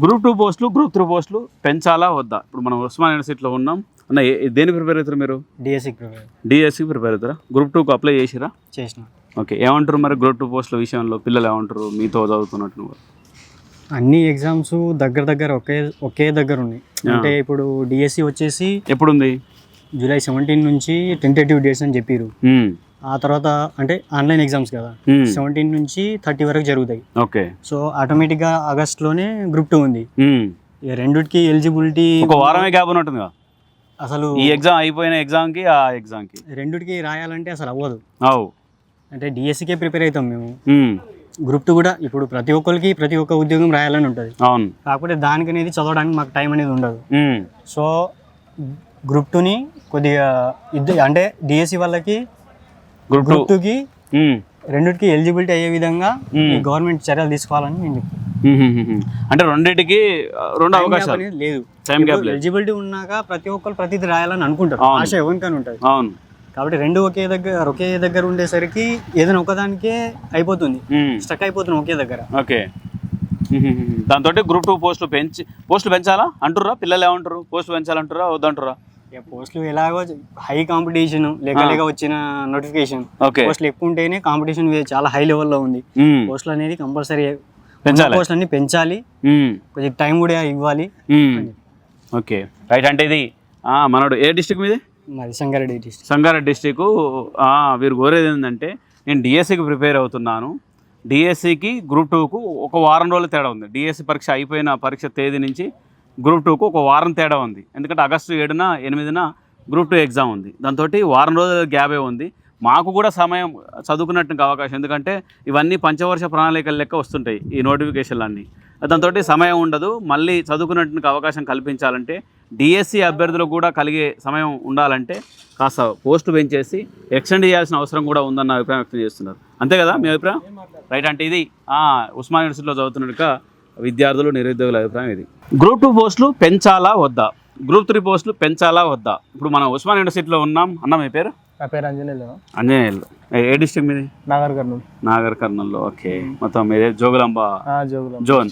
Group two పోస్టులు group three పోస్టులు పెంచాలా వద్దా? ఇప్పుడు మనం ఉస్మాన్ యూనివర్సిటీలో ఉన్నాం. అన్న దేనికి ప్రిపేర్ అవుతారు మీరు? డిఎస్సి ప్రిపేర్ డిఎస్సికి ప్రిపేర్ అవుతారా? గ్రూప్ టూకి అప్లై చేసిరా? చేసిన. ఓకే ఏమంటారు మరి గ్రూప్ టూ పోస్టుల విషయంలో? పిల్లలు ఏమంటారు? మీతో చదువుతున్నట్టు అన్ని ఎగ్జామ్స్ దగ్గర దగ్గర ఒకే ఒకే దగ్గర ఉన్నాయి. అంటే ఇప్పుడు డిఎస్సి వచ్చేసి ఎప్పుడుంది? జూలై సెవెంటీన్ నుంచి టెంటేటివ్ డేట్స్ అని చెప్పారు. ఆ తర్వాత అంటే ఆన్లైన్ ఎగ్జామ్స్ కదా. మ్మ్. సెవెంటీన్ నుంచి థర్టీ వరకు జరుగుతాయి. ఓకే. సో ఆటోమేటిక్గా ఆగస్ట్లోనే గ్రూప్ టూ ఉంది. ఇక రెండిటికి ఎలిజిబిలిటీ ఒక వారమే గ్యాప్ ఉన్నట్టుందిగా? అసలు ఈ ఎగ్జామ్ అయిపోయిన ఎగ్జామ్కి ఆ ఎగ్జామ్కి? రెండిటికి రాయాలంటే అసలు అవ్వదు. అవు. అంటే డిఎస్సికే ప్రిపేర్ అవుతాం మేము. మ్మ్. గ్రూప్ టూ కూడా ఇప్పుడు ప్రతి ఒక్కరికి ప్రతి ఒక్క ఉద్యోగం రాయాలని ఉంటుంది. అవును. కాకపోతే దానికి అనేది చదవడానికి మాకు టైం అనేది ఉండదు. సో గ్రూప్ టూని కొద్దిగా ఇద్దరు అంటే డిఎస్సి వాళ్ళకి గ్రూప్ టూ మ్మ్. రెండిటికి ఎలిజిబిలిటీ అయ్యే విధంగా గవర్నమెంట్ చర్యలు తీసుకోవాలని నేను. మ్మ్. అంటే రెండింటికి రెండు అవకాశాలు. లేదు. టైం గ్యాప్ ఎలిజిబిలిటీ ఉన్నాక ప్రతి ఒక్కరు ప్రతిది రాయాలని అనుకుంటారు. ఆశ ఎవరికైనా ఉంటుంది. అవును. కాబట్టి రెండు ఒకే దగ్గర ఒకే దగ్గర ఉండేసరికి ఏదైనా ఒకదానికే అయిపోతుంది. స్టక్ అయిపోతుంది ఒకే దగ్గర. ఓకే. దాంతో గ్రూప్ టూ పోస్టులు పెంచి పోస్టులు పెంచాలా? అంటుర్రా? పిల్లలు ఏమంటారు పోస్టులు పెంచాలంటారా వద్దంటారా పోస్టులు ఎలాగో హై కాంపిటీషన్ లేక. లేక వచ్చిన నోటిఫికేషన్ పోస్టులు ఎక్కువ ఉంటేనే కాంపిటీషన్ చాలా హై లెవెల్లో ఉంది. పోస్టులు అనేది కంపల్సరీ పెంచాలి. పోస్టులు అన్ని పెంచాలి. మ్మ్. కొంచెం టైం కూడా ఇవ్వాలి. ఓకే రైట్ అంటే ఇది మనోడు ఏ డిస్ట్రిక్ట్ మీది? మాది సంగారెడ్డి డిస్ట్రిక్ట్ సంగారెడ్డి డిస్టిక్ వీరు కోరేది ఏంటంటే నేను డిఎస్సికి ప్రిపేర్ అవుతున్నాను. డిఎస్సికి గ్రూప్ టూకు ఒక వారం రోజుల తేడా ఉంది. డిఎస్సి పరీక్ష అయిపోయిన పరీక్ష తేదీ నుంచి గ్రూప్ టూకు ఒక వారం తేడా ఉంది. ఎందుకంటే ఆగస్టు ఏడున ఎనిమిదిన గ్రూప్ టూ ఎగ్జామ్ ఉంది. దాంతో వారం రోజుల గ్యాబే ఉంది. మాకు కూడా సమయం చదువుకున్నట్టు అవకాశం. ఎందుకంటే ఇవన్నీ పంచవర్ష ప్రణాళికల లెక్క వస్తుంటాయి ఈ నోటిఫికేషన్లు అన్నీ దాంతో సమయం ఉండదు. మళ్ళీ చదువుకున్నట్టు అవకాశం కల్పించాలంటే డిఎస్సి అభ్యర్థులకు కూడా కలిగే సమయం ఉండాలంటే కాస్త పోస్ట్ పెంచేసి ఎక్స్టెండ్ చేయాల్సిన అవసరం కూడా ఉందన్న అభిప్రాయం వ్యక్తం చేస్తున్నారు. అంతే కదా మీ అభిప్రాయం? రైట్ అంటే ఇది ఉస్మాన్ యూనివర్సిటీలో చదువుతున్నట్టుగా విద్యార్థులు నిరుద్యోగుల అభిప్రాయం ఇది. గ్రూప్ టూ పోస్టులు పెంచాలా వద్దా? గ్రూప్ త్రీ పోస్టులు పెంచాలా వద్దా? ఇప్పుడు మనం ఉస్మాన్ యూనివర్సిటీలో ఉన్నాం. అన్న మీ పేరు? నా పేరు అంజనేయులు అంజనేయులు. ఏ- డిస్ట్రిక్ట్ మీది? నాగర్ కర్నూలు. నాగర్ కర్నూల్లో ఓకే. మొత్తం మీదే జోగులాంబ జోగులం జోన్.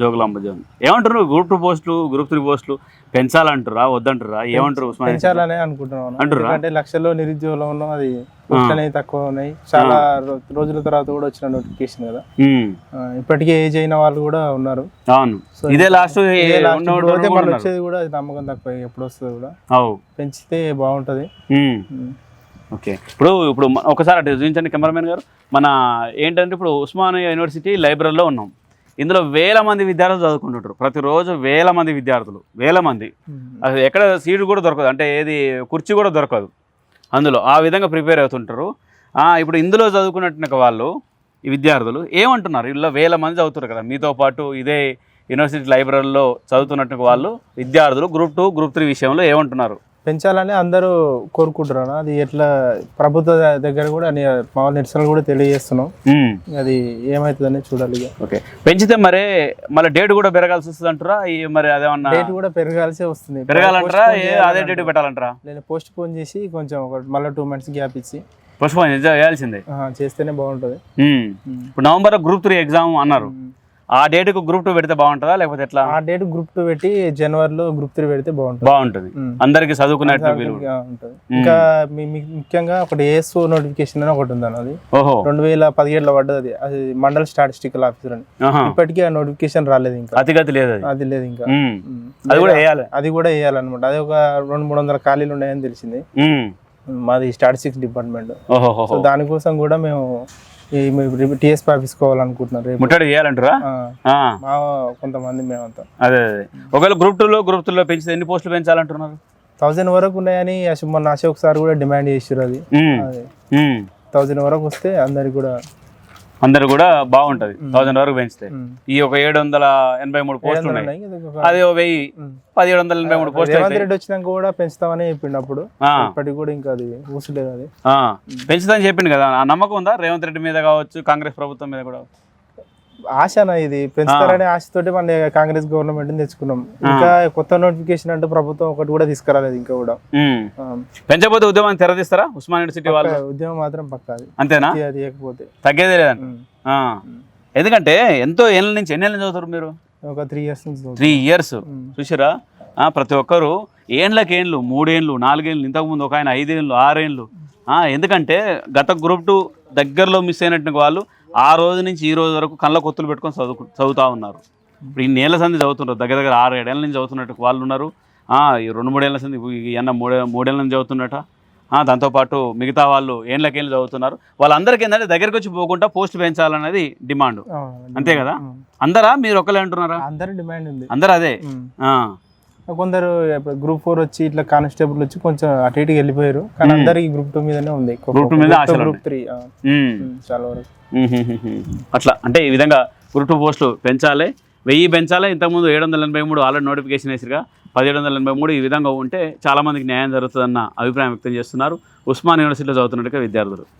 జోగులాంబ జోన్ ఏమంటారు గ్రూప్ టూ పోస్టులు గ్రూప్ త్రీ పోస్టులు పెంచాలంటారా వద్దంటారా ఏమంటారు పెంచాలనే అనుకుంటున్నాను అంటుర్రా? ఎందుకంటే లక్షల్లో నిరుద్యోగంలో ఉన్నాం అది అనేవి తక్కువ ఉన్నాయి. చాలా రోజుల తర్వాత కూడా వచ్చిన నోటిఫికేషన్ కదా. ఇప్పటికే ఏజ్ అయిన వాళ్ళు కూడా ఉన్నారు. అవును. ఇదే లాస్ట్ మళ్ళీ వచ్చేది కూడా అది నమ్మకం తక్కువ ఎప్పుడు వస్తుంది కూడా. పెంచితే బాగుంటది. ఓకే. ఇప్పుడు ఇప్పుడు ఒకసారి అటు చూపించండి కెమెరామెన్ గారు. మన ఏంటంటే ఇప్పుడు ఉస్మానియా యూనివర్సిటీ లైబ్రరీలో ఉన్నాం. ఇందులో వేల మంది విద్యార్థులు చదువుకుంటుంటారు ప్రతిరోజు వేల మంది విద్యార్థులు. వేల మంది. అసలు ఎక్కడ సీటు కూడా దొరకదు. అంటే ఏది కుర్చీ కూడా దొరకదు. అందులో ఆ విధంగా ప్రిపేర్ అవుతుంటారు. ఇప్పుడు ఇందులో చదువుకున్నట్టు వాళ్ళు ఈ విద్యార్థులు ఏమంటున్నారు? ఇలా వేల మంది చదువుతారు కదా. మీతో పాటు ఇదే యూనివర్సిటీ లైబ్రరీలో చదువుతున్నట్టు వాళ్ళు విద్యార్థులు గ్రూప్ టూ గ్రూప్ త్రీ విషయంలో ఏమంటున్నారు? పెంచాలని అందరూ కోరుకుంటున్నారు అది ఎట్లా ప్రభుత్వ దగ్గర కూడా మా నిరసనలు కూడా తెలియజేస్తున్నాం. అది ఏమవుతుందని చూడాలి ఓకే. పెంచితే మరే మళ్ళీ డేట్ కూడా పెరగాల్సి వస్తుంది అంటారా? మరి అదేమన్నా డేట్ కూడా పెరగాల్సే వస్తుంది. పెరగాలంటారా? అదే డేట్ పెట్టాలంటారా? నేను పోస్ట్ పోన్ చేసి కొంచెం ఒక మళ్ళీ టూ మంత్స్ గ్యాప్ ఇచ్చి పుష్పం చేయాల్సిందే. ఆ, చేస్తేనే బాగుంటుంది. ఇప్పుడు నవంబర్ గ్రూప్ త్రీ ఎగ్జామ్ అన్నారు. ఆ డేట్కు గ్రూప్ టూ పెడితే బాగుంటుందా? లేకపోతే ఎట్లా? ఆ డేట్ గ్రూప్ టూ పెట్టి జనవరిలో గ్రూప్ త్రీ పెడితే బాగుంటుంది. బాగుంటుంది. అందరికి చదువుకున్నట్టు ఇంకా ఉంటుంది ముఖ్యంగా ఒకటి ఏఎస్ఓ నోటిఫికేషన్ అని ఒకటి ఉంది అది. రెండు వేల పదిహేడులో పడ్డది అది. అది మండల్ స్టాటిస్టికల్ ఆఫీసర్ అని. ఇప్పటికీ ఆ నోటిఫికేషన్ రాలేదు ఇంకా. అతిగతి లేదు అది. లేదు ఇంకా. అది కూడా వేయాలి. అది కూడా వేయాలన్నమాట. అది ఒక రెండు మూడు వందల ఖాళీలు ఉన్నాయని తెలిసింది. మాది స్టాటిస్టిక్స్ డిపార్ట్మెంట్ సో దానికోసం కూడా మేము టీఎస్పీ ఆఫీస్ కోవాలనుకుంటున్నాం రేపు ముట్టడి చేయాలంటారా? కొంతమంది మేమంతా. అదే అదే. ఒకవేళ గ్రూప్ టూలో గ్రూప్ త్రీలో పెంచితే ఎన్ని పోస్టులు పెంచాలంటున్నారు? థౌజండ్ వరకు ఉన్నాయని మొన్న అశోక్ సార్ కూడా డిమాండ్ చేసారు అది. థౌజండ్ వరకు వస్తే అందరికి కూడా అందరు కూడా బాగుంటది. థౌసండ్ వరకు పెంచితే. ఉమ్. ఈ ఒక ఏడు వందల ఎనభై మూడు పోస్టులు ఉన్నాయి. అది వెయ్యి. పదిహేడు వందల ఎనభై మూడు పోస్టులు వచ్చినాక కూడా పెంచుతామని చెప్పిండు అప్పుడు. ఇప్పటికి కూడా ఇంకా అది ఊసలేదు అది. ఆ. పెంచుదని చెప్పింది కదా. ఆ నమ్మకం ఉందా? రేవంత్ రెడ్డి మీద కావచ్చు కాంగ్రెస్ ప్రభుత్వం మీద కూడా? ఆశనా ఇది. పెంచుతారనే ఆశతోటి మన కాంగ్రెస్ గవర్నమెంట్ తెచ్చుకున్నాం. ఇంకా కొత్త నోటిఫికేషన్ అంటే ప్రభుత్వం ఒకటి కూడా తీసుకురాలేదు ఇంకా కూడా. పెంచకపోతే ఉద్యమాన్ని తెరదీస్తారా ఉస్మాన్ యూనివర్సిటీ వాళ్ళు? ఉద్యమం మాత్రం పక్కా అంతేనా? తగ్గేదే లేదండి. ఆ. ఎందుకంటే ఎంతో ఏళ్ళ నుంచి ఎన్ని ఏళ్ళ చదువుతారు మీరు? ఒక త్రీ ఇయర్స్ నుంచి. Three years. చూసారా ప్రతి ఒక్కరు ఏండ్లకేండ్లు మూడేండ్లు నాలుగేండ్లు ఇంతకుముందు ఒక ఆయన ఐదేండ్లు ఆరేండ్లు ఆ, ఎందుకంటే గత గ్రూప్ టూ దగ్గరలో మిస్ అయినట్టు వాళ్ళు ఆ రోజు నుంచి ఈ రోజు వరకు కళ్ళ కొత్తులు పెట్టుకొని చదువు చదువుతూ ఉన్నారు. ఇప్పుడు ఈ నేల సంది చదువుతున్నారు దగ్గర దగ్గర ఆరు ఏడేళ్ళ నుంచి చదువుతున్నట్టు వాళ్ళు ఉన్నారు. ఆ, ఈ రెండు మూడేళ్ళ సంది ఈ అన్న మూడే మూడేళ్ళ నుంచి చదువుతున్నట. దాంతోపాటు మిగతా వాళ్ళు ఏండ్లకేళ్ళు చదువుతున్నారు. వాళ్ళందరికీ ఏంటంటే దగ్గరికి వచ్చి పోకుండా పోస్ట్ పెంచాలనేది డిమాండ్. అంతే కదా. అందరా? మీరు ఒకళ్ళే అంటున్నారా? అందరి డిమాండ్ ఉంది. అందరు అదే. కొందరు గ్రూప్ ఫోర్ వచ్చి ఇట్లా కానిస్టేబుల్ వచ్చి కొంచెం అటు ఇటుకి వెళ్ళిపోయారు. కానీ. అందరికి గ్రూప్ టూ మీదనే ఉంది. Group two మీద గ్రూప్ త్రీ. చాలా వరకు. అట్లా. అంటే ఈ విధంగా గ్రూప్ టూ పోస్టులు పెంచాలి. వెయ్యి పెంచాలి. ఇంతకుముందు ఏడు వందల ఎనభై మూడు ఆల్రెడీ నోటిఫికేషన్ వేసిరుగా. పదిహేడు వందల ఎనభై మూడు ఈ విధంగా ఉంటే చాలామందికి న్యాయం జరుగుతుందన్న అభిప్రాయం వ్యక్తం చేస్తున్నారు. ఉస్మాన్ యూనివర్సిటీలో చదువుతున్నట్టుగా విద్యార్థులు.